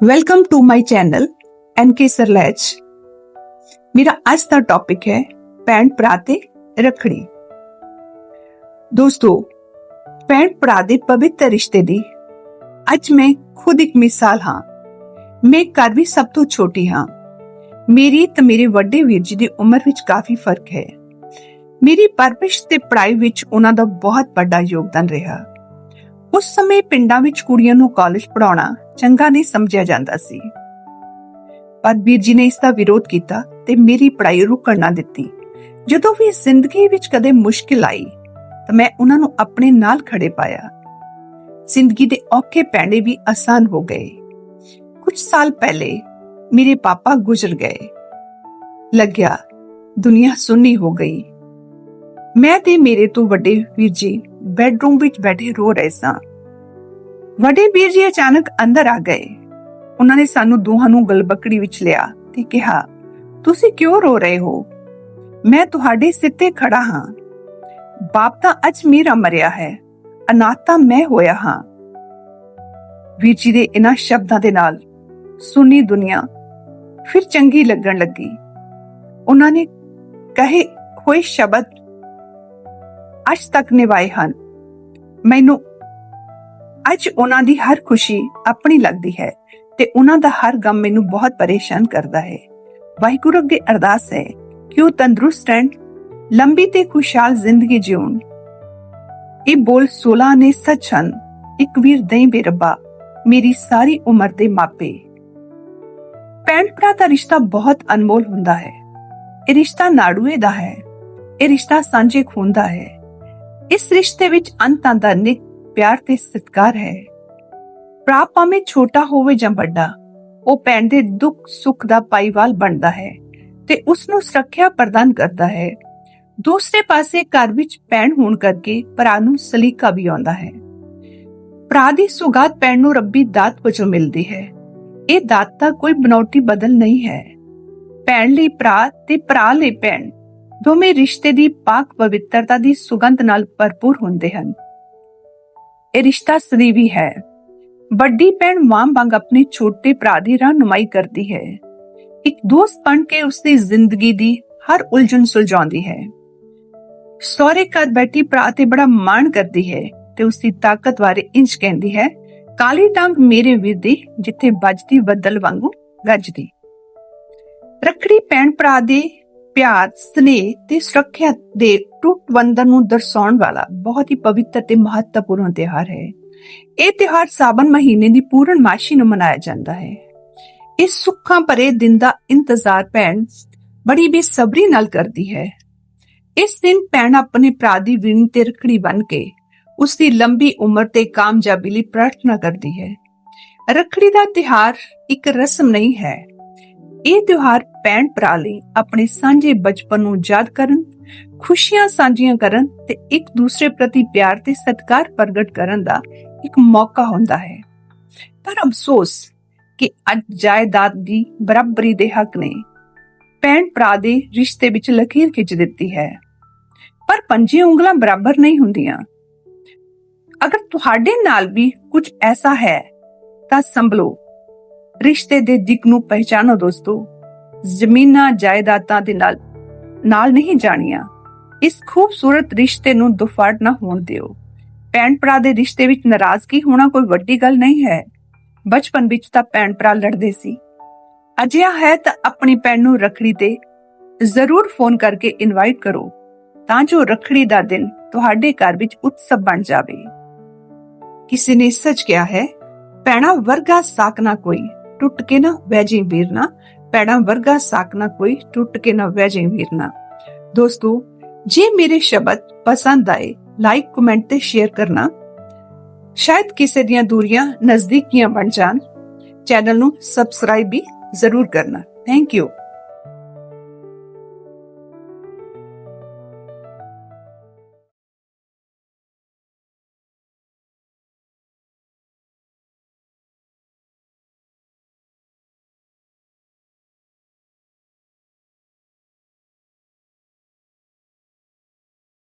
Welcome to my channel NK ਸਰਲੈਜ ਮੇਰਾ ਅੱਜ ਦਾ topic ਹੈ ਭੈਣ ਭਰਾ ਤੇ ਰੱਖੜੀ ਦੋਸਤੋ ਭੈਣ ਭਰਾ ਦੇ ਪਵਿੱਤਰ ਰਿਸ਼ਤੇ ਦੀ ਅੱਜ ਮੈਂ ਖੁਦ ਇੱਕ ਮਿਸਾਲ ਹਾਂ ਮੈਂ ਘਰ ਵੀ ਸਭ ਤੋਂ ਛੋਟੀ ਹਾਂ ਮੇਰੀ ਤੇ ਮੇਰੇ ਵੱਡੇ ਵੀਰ ਜੀ ਦੀ ਉਮਰ ਵਿੱਚ ਕਾਫੀ ਫ਼ਰਕ ਹੈ ਮੇਰੀ ਪਰਵਰਿਸ਼ ਤੇ ਪੜ੍ਹਾਈ ਵਿੱਚ ਉਹਨਾਂ ਦਾ ਬਹੁਤ ਵੱਡਾ ਯੋਗਦਾਨ ਰਿਹਾ ਉਸ ਸਮੇਂ ਪਿੰਡਾਂ ਵਿੱਚ ਕੁੜੀਆਂ ਨੂੰ ਕਾਲਜ ਪੜਾਉਣਾ ਚੰਗਾ ਨਹੀਂ ਸਮਝਿਆ ਜਾਂਦਾ ਸੀ। ਪਰ ਵੀਰ ਜੀ ਨੇ ਇਸ ਦਾ ਵਿਰੋਧ ਕੀਤਾ ਤੇ ਮੇਰੀ ਪੜ੍ਹਾਈ ਰੁਕਣ ਨਾ ਦਿੱਤੀ। ਜਦੋਂ ਵੀ ਜ਼ਿੰਦਗੀ ਵਿੱਚ ਕਦੇ ਮੁਸ਼ਕਿਲ ਆਈ, ਤਾਂ ਮੈਂ ਉਹਨਾਂ ਨੂੰ ਆਪਣੇ ਨਾਲ ਖੜੇ ਪਾਇਆ। ਜ਼ਿੰਦਗੀ ਦੇ ਔਖੇ ਪੈਣੇ ਵੀ ਆਸਾਨ ਹੋ ਗਏ। ਕੁਝ ਸਾਲ ਪਹਿਲੇ ਮੇਰੇ ਪਾਪਾ ਗੁਜ਼ਰ ਗਏ। ਲੱਗਿਆ ਦੁਨੀਆ ਸੁੰਨੀ ਹੋ ਗਈ। ਮੈਂ ਤੇ ਮੇਰੇ ਤੋਂ ਵੱਡੇ ਵੀਰ ਜੀ ਬੈੱਡਰੂਮ ਵਿੱਚ ਬੈਠੇ ਰੋ ਰਹੇ ਸਾਂ। ਵੱਡੇ ਵੀਰ ਜੀ ਅਚਾਨਕ ਅੰਦਰ ਆ ਗਏ। ਉਹਨਾਂ ਨੇ ਸਾਨੂੰ ਦੋਹਾਂ ਨੂੰ ਗਲਬਕੜੀ ਵਿੱਚ ਲਿਆ ਤੇ ਕਿਹਾ, ਤੁਸੀਂ ਕਿਉਂ ਰੋ ਰਹੇ ਹੋ? ਮੈਂ ਤੁਹਾਡੇ ਸਿਰ ਤੇ ਖੜਾ ਹਾਂ। ਬਾਪ ਤਾਂ ਅੱਜ ਮੇਰਾ ਮਰਿਆ ਹੈ, ਅਨਾਥ ਤਾਂ ਮੈਂ ਹੋਇਆ ਹਾਂ। ਵੀਰ ਜੀ ਦੇ ਇਹਨਾਂ ਸ਼ਬਦਾਂ ਦੇ ਨਾਲ ਸੁਣੀ ਦੁਨੀਆ ਫਿਰ ਚੰਗੀ ਲੱਗਣ ਲੱਗੀ। ਉਹਨਾਂ ਨੇ ਕਹੇ ਹੋਏ ਸ਼ਬਦ, ਅੱਜ ਤੱਕ ਨਿਭਾਏ ਹਨ। ਮੈਨੂੰ ਅੱਜ ਉਹਨਾਂ ਦੀ ਹਰ ਖੁਸ਼ੀ ਆਪਣੀ ਲੱਗਦੀ ਹੈ ਤੇ ਉਹਨਾਂ ਦਾ ਹਰ ਗਮ ਮੈਨੂੰ ਬਹੁਤ ਪਰੇਸ਼ਾਨ ਕਰਦਾ ਹੈ। ਵਾਹਿਗੁਰੂ ਅੱਗੇ ਅਰਦਾਸ ਹੈ ਕਿ ਉਹ ਤੰਦਰੁਸਤ ਰਹਿਣ, ਲੰਬੀ ਤੇ ਖੁਸ਼ਹਾਲ ਜ਼ਿੰਦਗੀ ਜਿਉਣ ਇਹ ਬੋਲ 16 ਨੇ ਸੱਚ ਹਨ, ਇੱਕ ਵੀਰ ਦਈ ਬੇਰਬਾ, ਮੇਰੀ ਸਾਰੀ ਉਮਰ ਦੇ ਮਾਪੇ। ਭੈਣ ਭਰਾ ਦਾ ਰਿਸ਼ਤਾ ਬਹੁਤ ਅਨਮੋਲ ਹੁੰਦਾ ਹੈ। ਇਹ ਰਿਸ਼ਤਾ ਨਾੜੂਏ ਦਾ ਹੈ। ਇਹ ਰਿਸ਼ਤਾ ਸਾਂਝੇ ਖੂਨ ਦਾ ਹੈ। ਇਸ ਰਿਸ਼ਤੇ ਵਿੱਚ ਅੰਤਾਂ ਦਾ ਨਿਕ ਪਿਆਰ ਤੇ ਸਤਿਕਾਰ ਹੈ। ਭਰਾ ਭਾਵੇਂ ਛੋਟਾ ਹੋਵੇ ਜਾਂ ਵੱਡਾ, ਉਹ ਭੈਣ ਦੇ ਦੁੱਖ ਸੁੱਖ ਦਾ ਪਾਈਵਾਲ ਬਣਦਾ ਹੈ ਤੇ ਉਸ ਨੂੰ ਸੁਰੱਖਿਆ ਪ੍ਰਦਾਨ ਕਰਦਾ ਹੈ। ਦੂਸਰੇ ਪਾਸੇ ਘਰ ਵਿੱਚ ਭੈਣ ਹੋਣ ਕਰਕੇ ਭਰਾ ਨੂੰ ਸਲੀਕਾ ਵੀ ਆਉਂਦਾ ਹੈ। ਭਰਾ ਦੀ ਸੁਗਾਤ ਭੈਣ ਨੂੰ ਰੱਬੀ ਦਾਤ ਵਜੋਂ ਮਿਲਦੀ ਹੈ। ਇਹ ਦਾਤ ਦਾ ਕੋਈ ਬਨੌਟੀ ਬਦਲ ਨਹੀਂ ਹੈ। ਭੈਣ ਲਈ ਭਰਾ ਤੇ ਭਰਾ ਲਈ ਭੈਣ ਦੋਵੇਂ ਰਿਸ਼ਤੇ ਦੀ ਪਾਕ ਪਵਿੱਤਰਤਾ ਦੀ ਸੁਗੰਧ ਨਾਲ ਭਰਪੂਰ ਹੁੰਦੇ ਹਨ। ਇਹ ਰਿਸ਼ਤਾ ਸਦੀਵੀ ਹੈ। ਵੱਡੀ ਭੈਣ ਮਾਂ ਵਾਂਗ ਆਪਣੇ ਛੋਟੇ ਭਰਾ ਦੀ ਰਹਿਨੁਮਾਈ ਕਰਦੀ ਹੈ। ਇੱਕ ਦੋਸਤ ਬਣ ਕੇ ਉਸਦੀ ਜ਼ਿੰਦਗੀ ਦੀ ਹਰ ਉਲਝਣ ਸੁਲਝਾਉਂਦੀ ਹੈ। ਸਹੁਰੇ ਘਰ ਬੈਠੀ ਭਰਾ ਤੇ ਬੜਾ ਮਾਣ ਕਰਦੀ ਹੈ ਤੇ ਉਸਦੀ ਤਾਕਤ ਬਾਰੇ ਇੰਜ ਕਹਿੰਦੀ ਹੈ, ਕਾਲੀ ਟੰਗ ਮੇਰੇ ਵੀਰ ਦੀ ਜਿੱਥੇ ਵੱਜਦੀ ਬੱਦਲ ਵਾਂਗੂ ਗੱਜਦੀ। ਰੱਖੜੀ ਭੈਣ ਭਰਾ ਦੇ ਪਿਆਰ, ਸਨੇਹ ਤੇ ਸੁਰੱਖਿਆ ਦੇ ਟੁੱਟ ਬੰਧਨ ਨੂੰ ਦਰਸਾਉਣ ਵਾਲਾ ਬਹੁਤ ਹੀ ਪਵਿੱਤਰ ਤੇ ਮਹੱਤਵਪੂਰਨ ਤਿਉਹਾਰ ਹੈ। ਇਹ ਤਿਉਹਾਰ ਸਾਵਨ ਮਹੀਨੇ ਦੀ ਪੂਰਨਮਾਸ਼ੀ ਨੂੰ ਮਨਾਇਆ ਜਾਂਦਾ ਹੈ। ਇਸ ਸੁੱਖਾਂ ਭਰੇ ਦਿਨ ਦਾ ਇੰਤਜ਼ਾਰ ਭੈਣ ਬੜੀ ਬੇਸਬਰੀ ਨਾਲ ਕਰਦੀ ਹੈ। ਇਸ ਦਿਨ ਭੈਣ ਆਪਣੇ ਭਰਾ ਦੀ ਵੀਣੀ ਤੇ ਰੱਖੜੀ ਬਨ ਕੇ ਉਸ ਦੀ ਲੰਬੀ ਉਮਰ ਤੇ ਕਾਮਯਾਬੀ ਲਈ ਪ੍ਰਾਰਥਨਾ ਕਰਦੀ ਹੈ। ਰੱਖੜੀ ਦਾ ਤਿਉਹਾਰ ਇੱਕ ਰਸਮ ਨਹੀਂ ਹੈ ਇਹ ਤਿਉਹਾਰ ਭੈਣ ਭਰਾ ਲਈ ਆਪਣੇ ਸਾਂਝੇ ਬਚਪਨ ਨੂੰ ਯਾਦ ਕਰਨ, ਖੁਸ਼ੀਆਂ ਸਾਂਝੀਆਂ ਕਰਨ ਤੇ ਇੱਕ ਦੂਸਰੇ ਪ੍ਰਤੀ ਪਿਆਰ ਤੇ ਸਤਿਕਾਰ ਪ੍ਰਗਟ ਕਰਨ ਦਾ ਇੱਕ ਮੌਕਾ ਹੁੰਦਾ ਹੈ। ਪਰ ਅਫਸੋਸ ਕਿ ਅੱਜ ਜਾਇਦਾਦ ਦੀ ਬਰਾਬਰੀ ਦੇ ਹੱਕ ਨੇ ਭੈਣ ਭਰਾ ਦੇ ਰਿਸ਼ਤੇ ਵਿੱਚ ਲਕੀਰ ਖਿੱਚ ਦਿੱਤੀ ਹੈ। ਪਰ ਪੰਜੇ ਉਂਗਲਾਂ ਬਰਾਬਰ ਨਹੀਂ ਹੁੰਦੀਆਂ। ਅਗਰ ਤੁਹਾਡੇ ਨਾਲ ਵੀ ਕੁਝ ਐਸਾ ਹੈ, ਤਾਂ ਸੰਭਲੋ। ਰਿਸ਼ਤੇ ਦੇ ਦਿਕ ਨੂੰ ਪਹਿਚਾਨੋ ਦੋਸਤੋ। ਜ਼ਮੀਨਾਂ, ਜਾਇਦਾਦਾਂ ਦੇ ਨਾਲ ਨਾਲ ਨਹੀਂ ਜਾਣੀਆਂ। ਇਸ ਖੂਬਸੂਰਤ ਰਿਸ਼ਤੇ ਨੂੰ ਦੁਫਾੜ ਨਾ ਹੋਣ ਦਿਓ। ਭੈਣ ਭਰਾ ਦੇ ਰਿਸ਼ਤੇ ਵਿੱਚ ਨਾਰਾਜ਼ਗੀ ਹੋਣਾ ਕੋਈ ਵੱਡੀ ਗੱਲ ਨਹੀਂ ਹੈ। ਬਚਪਨ ਵਿੱਚ ਤਾਂ ਭੈਣ ਭਰਾ ਲੜਦੇ ਸੀ। ਅਜਿਹਾ ਹੈ ਤਾਂ ਆਪਣੀ ਭੈਣ ਨੂੰ ਰਖੜੀ ਤੇ ਜ਼ਰੂਰ ਫੋਨ ਕਰਕੇ ਇਨਵਾਈਟ ਕਰੋ, ਤਾਂ ਜੋ ਰਖੜੀ ਦਾ ਦਿਨ ਤੁਹਾਡੇ ਘਰ ਵਿੱਚ ਉਤਸਵ ਬਣ ਜਾਵੇ। ਕਿਸੇ ਨੇ ਸੱਚ ਕਿਹਾ ਹੈ ਪੈਣਾ ਵਰਗਾ ਸਾਕ ਨਾ ਕੋਈ। ਟੁੱਟ ਕੇ ਨਾ ਵੈਜੇ ਵੀਰਨਾ ਪੈਣਾ ਵਰਗਾ ਸਾਕ ਨਾ ਕੋਈ ਟੁੱਟ ਕੇ ਨਾ ਵੈਜੇ ਵੀਰਨਾ ਦੋਸਤੋ, ਜੇ ਮੇਰੇ ਸ਼ਬਦ ਪਸੰਦ ਆਏ ਲਾਈਕ ਕਮੈਂਟ ਤੇ ਸ਼ੇਅਰ ਕਰਨਾ। ਸ਼ਾਇਦ ਕਿਸੇ ਦੀਆਂ ਦੂਰੀਆਂ ਨਜ਼ਦੀਕੀਆਂ ਬਣ ਜਾਣ। ਚੈਨਲ ਨੂੰ ਸਬਸਕ੍ਰਾਈਬ ਵੀ ਜ਼ਰੂਰ ਕਰਨਾ। Thank you